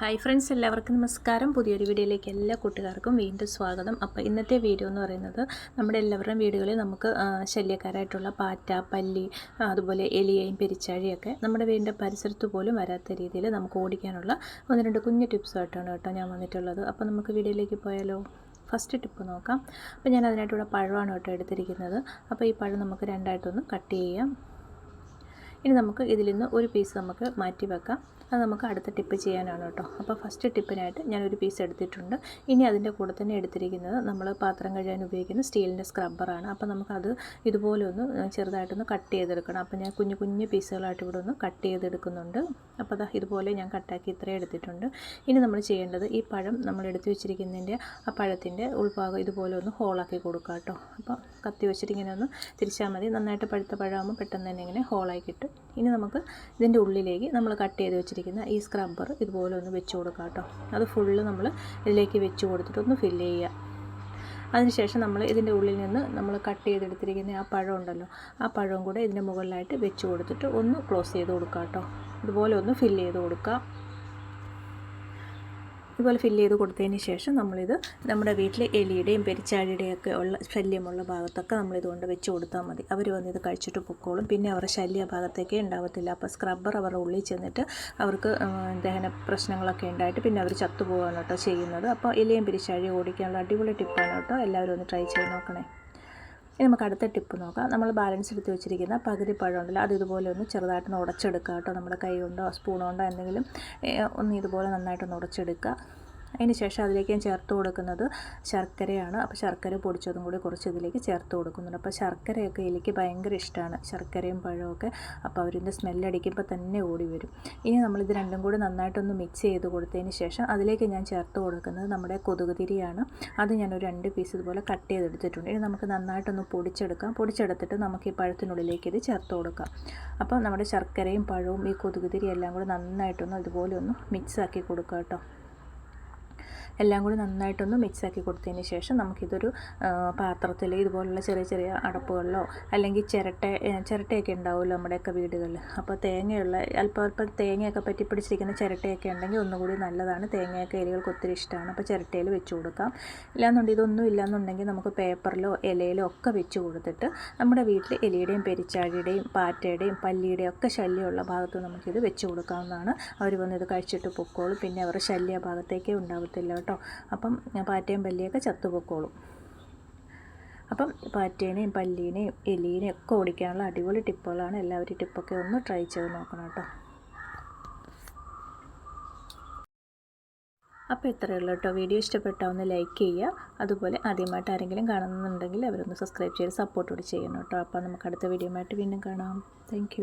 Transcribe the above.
Hi friends എല്ലാവർക്കും നമസ്കാരം. പുതിയൊരു വീഡിയോയിലേക്ക് എല്ലാ കൂട്ടുകാർക്കും വീണ്ടും സ്വാഗതം. അപ്പോൾ ഇന്നത്തെ വീഡിയോ എന്ന് പറയുന്നത് നമ്മുടെ എല്ലാവരുടെയും വീടുകളിൽ നമുക്ക് ശല്യക്കാരായിട്ടുള്ള പാറ്റ പല്ലി അതുപോലെ എലിയയും പെരിച്ചാഴിയൊക്കെ നമ്മുടെ വീടിന്റെ പരിസരത്ത് പോലും വരാത്ത രീതിയിൽ നമുക്ക് ഓടിക്കാനുള്ള ഒന്ന് രണ്ട് കുഞ്ഞു ടിപ്സായിട്ടാണ് കേട്ടോ ഞാൻ വന്നിട്ടുള്ളത്. അപ്പോൾ നമുക്ക് വീഡിയോയിലേക്ക് പോയാലോ? ഫസ്റ്റ് ടിപ്പ് നോക്കാം. അപ്പോൾ ഞാൻ അതിനായിട്ടുള്ള പഴമാണ് കേട്ടോ എടുത്തിരിക്കുന്നത്. അപ്പോൾ ഈ പഴം നമുക്ക് രണ്ടായിട്ടൊന്ന് കട്ട് ചെയ്യാം. ഇനി നമുക്ക് ഇതിൽ നിന്ന് ഒരു പീസ് നമുക്ക് മാറ്റി വെക്കാം. അത് നമുക്ക് അടുത്ത ടിപ്പ് ചെയ്യാനാണ് കേട്ടോ. അപ്പോൾ ഫസ്റ്റ് ടിപ്പിനായിട്ട് ഞാനൊരു പീസ് എടുത്തിട്ടുണ്ട്. ഇനി അതിന്റെ കൂടെ തന്നെ എടുത്തിരിക്കുന്നത് നമ്മൾ പാത്രം കഴുകാൻ ഉപയോഗിക്കുന്ന സ്റ്റീലിന്റെ സ്ക്രബ്ബറാണ് അപ്പോൾ നമുക്കത് ഇതുപോലെ ഒന്ന് ചെറുതായിട്ടൊന്ന് കട്ട് ചെയ്തെടുക്കണം. അപ്പോൾ ഞാൻ കുഞ്ഞു കുഞ്ഞു പീസുകളായിട്ട് ഇവിടെ ഒന്ന് കട്ട് ചെയ്തെടുക്കുന്നുണ്ട്. അപ്പോൾ അതാ ഇതുപോലെ ഞാൻ കട്ടാക്കി ഇത്രയും എടുത്തിട്ടുണ്ട്. ഇനി നമ്മൾ ചെയ്യേണ്ടത് ഈ പഴം നമ്മൾ എടുത്തു വെച്ചിരിക്കുന്നതിന്റെ ആ പഴത്തിന്റെ ഉൾഭാഗം ഇതുപോലെ ഒന്ന് ഹോളാക്കി കൊടുക്കുക കേട്ടോ. അപ്പോൾ കത്തി വെച്ചിട്ട് ഇങ്ങനെ ഒന്ന് തിരിച്ചാൽ മതി. നന്നായിട്ട് പഴുത്ത പഴമാകുമ്പോൾ പെട്ടെന്ന് തന്നെ ഇങ്ങനെ ഹോളായി കിട്ടും. ഇനി നമുക്ക് ഇതിന്റെ ഉള്ളിലേക്ക് നമ്മൾ കട്ട് ചെയ്ത് വെച്ചിരിക്കുന്ന ഈ സ്ക്രബ്ബർ ഇതുപോലെ ഒന്ന് വെച്ച് കൊടുക്കുക കേട്ടോ. അത് ഫുള്ള് നമ്മൾ ഇതിലേക്ക് വെച്ച് കൊടുത്തിട്ട് ഒന്ന് ഫില്ല് ചെയ്യുക. അതിനുശേഷം നമ്മൾ ഇതിന്റെ ഉള്ളിൽ നിന്ന് നമ്മൾ കട്ട് ചെയ്തെടുത്തിരിക്കുന്ന ആ പഴം ഉണ്ടല്ലോ ആ പഴവും കൂടെ ഇതിന്റെ മുകളിലായിട്ട് വെച്ച് കൊടുത്തിട്ട് ഒന്ന് ക്ലോസ് ചെയ്ത് കൊടുക്കുക കേട്ടോ. ഇതുപോലെ ഒന്ന് ഫില്ല് ചെയ്ത് കൊടുക്കുക ഇതുപോലെ ഫില്ല് ചെയ്ത് കൊടുത്തതിന് ശേഷം നമ്മളിത് നമ്മുടെ വീട്ടിലെ എലിയുടെയും പെരിച്ചാഴിയുടെയും ഒക്കെ ഉള്ള ശല്യമുള്ള ഭാഗത്തൊക്കെ നമ്മളിത് കൊണ്ട് വെച്ച് കൊടുത്താൽ മതി. അവർ വന്ന് ഇത് കഴിച്ചിട്ട് പൊക്കോളും. പിന്നെ അവരുടെ ശല്യ ഭാഗത്തേക്കേ ഉണ്ടാവത്തില്ല. അപ്പോൾ സ്ക്രബ്ബർ അവരുടെ ഉള്ളിൽ ചെന്നിട്ട് അവർക്ക് ദഹന പ്രശ്നങ്ങളൊക്കെ ഉണ്ടായിട്ട് പിന്നെ അവർ ചത്തുപോകാണ് കേട്ടോ ചെയ്യുന്നത്. അപ്പോൾ എലിയും പെരിച്ചാഴിയും ഓടിക്കാനുള്ള അടിപൊളി ടിപ്പാണ് കേട്ടോ. എല്ലാവരും ഒന്ന് ട്രൈ ചെയ്ത് നോക്കണേ. ഇനി നമുക്ക് അടുത്ത ടിപ്പ് നോക്കാം. നമ്മൾ ബാലൻസ് എടുത്ത് വെച്ചിരിക്കുന്ന പകുതി പഴം ഉണ്ടല്ലോ അത് ഇതുപോലെ ഒന്ന് ചെറുതായിട്ടൊന്ന് ഉടച്ചെടുക്കുക കേട്ടോ. നമ്മുടെ കൈ കൊണ്ടോ സ്പൂൺ കൊണ്ടോ എന്തെങ്കിലും ഒന്ന് ഇതുപോലെ നന്നായിട്ടൊന്ന് ഉടച്ചെടുക്കുക. അതിന് ശേഷം അതിലേക്ക് ഞാൻ ചേർത്ത് കൊടുക്കുന്നത് ശർക്കരയാണ്. അപ്പോൾ ശർക്കര പൊടിച്ചതും കൂടി കുറച്ച് ഇതിലേക്ക് ചേർത്ത് കൊടുക്കുന്നുണ്ട്. അപ്പോൾ ശർക്കരയൊക്കെ എനിക്ക് ഭയങ്കര ഇഷ്ടമാണ്. ശർക്കരയും പഴമൊക്കെ അപ്പോൾ അവരിന്റെ സ്മെല്ലടിക്കുമ്പോൾ തന്നെ ഓടി വരും. ഇനി നമ്മളിത് രണ്ടും കൂടി നന്നായിട്ടൊന്ന് മിക്സ് ചെയ്ത് കൊടുത്തതിന് ശേഷം അതിലേക്ക് ഞാൻ ചേർത്ത് കൊടുക്കുന്നത് നമ്മുടെ കൊതുകുതിരിയാണ്. അത് ഞാനൊരു രണ്ട് പീസ് ഇതുപോലെ കട്ട് ചെയ്തെടുത്തിട്ടുണ്ട് ഇനി നമുക്ക് നന്നായിട്ടൊന്ന് പൊടിച്ചെടുക്കാം. പൊടിച്ചെടുത്തിട്ട് നമുക്ക് ഈ പഴത്തിനുള്ളിലേക്ക് ഇത് ചേർത്ത് കൊടുക്കാം. അപ്പോൾ നമ്മുടെ ശർക്കരയും പഴവും ഈ കൊതുകുതിരി എല്ലാം കൂടി നന്നായിട്ടൊന്ന് ഇതുപോലെ ഒന്ന് മിക്സ് ആക്കി കൊടുക്കുക കേട്ടോ. എല്ലാം കൂടി നന്നായിട്ടൊന്ന് മിക്സ് ആക്കി കൊടുത്തതിന് ശേഷം നമുക്കിതൊരു പാത്രത്തിൽ ഇതുപോലുള്ള ചെറിയ ചെറിയ അടപ്പുകളിലോ അല്ലെങ്കിൽ ചിരട്ട ചിരട്ടയൊക്കെ ഉണ്ടാവുമല്ലോ നമ്മുടെയൊക്കെ വീടുകളിൽ. അപ്പോൾ തേങ്ങയുള്ള അല്പം അല്പം തേങ്ങയൊക്കെ പറ്റി പിടിച്ചിരിക്കുന്ന ചിരട്ടയൊക്കെ ഉണ്ടെങ്കിൽ ഒന്നുകൂടി നല്ലതാണ്. തേങ്ങയൊക്കെ എലികൾക്ക് ഒത്തിരി ഇഷ്ടമാണ്. അപ്പോൾ ചിരട്ടയിൽ വെച്ച് കൊടുക്കാം. ഇല്ലാന്നുണ്ടെങ്കിൽ ഇതൊന്നും ഇല്ലാന്നുണ്ടെങ്കിൽ നമുക്ക് പേപ്പറിലോ ഇലയിലോ ഒക്കെ വെച്ച് കൊടുത്തിട്ട് നമ്മുടെ വീട്ടിൽ എലിയുടെയും പെരിച്ചാഴിയുടെയും പാറ്റയുടെയും പല്ലിയുടെയും ഒക്കെ ശല്യമുള്ള ഭാഗത്ത് നമുക്കിത് വെച്ച് കൊടുക്കാവുന്നതാണ്. അവർ വന്ന് ഇത് കഴിച്ചിട്ട് പൊക്കോളും. പിന്നെ അവരുടെ ശല്യ ഭാഗത്തേക്കേ ഉണ്ടാവത്തില്ല അപ്പം പാറ്റയും പല്ലിയൊക്കെ ചത്തുപൊക്കോളും. അപ്പം പാറ്റേനെയും പല്ലീനെയും എലീനെയും ഒക്കെ ഓടിക്കാനുള്ള അടിപൊളി ടിപ്പുകളാണ്. എല്ലാവരും ടിപ്പൊക്കെ ഒന്ന് ട്രൈ ചെയ്ത് നോക്കണം കേട്ടോ. അപ്പോൾ ഇത്രയേ ഉള്ളൂ കേട്ടോ. വീഡിയോ ഇഷ്ടപ്പെട്ടാൽ ഒന്ന് ലൈക്ക് ചെയ്യുക. അതുപോലെ ആദ്യമായിട്ട് ആരെങ്കിലും കാണുന്നുണ്ടെങ്കിൽ അവരൊന്ന് സബ്സ്ക്രൈബ് ചെയ്ത് സപ്പോർട്ട് കൂടി ചെയ്യണം കേട്ടോ. അപ്പോൾ നമുക്ക് അടുത്ത വീഡിയോ ആയിട്ട് വീണ്ടും കാണാം. താങ്ക്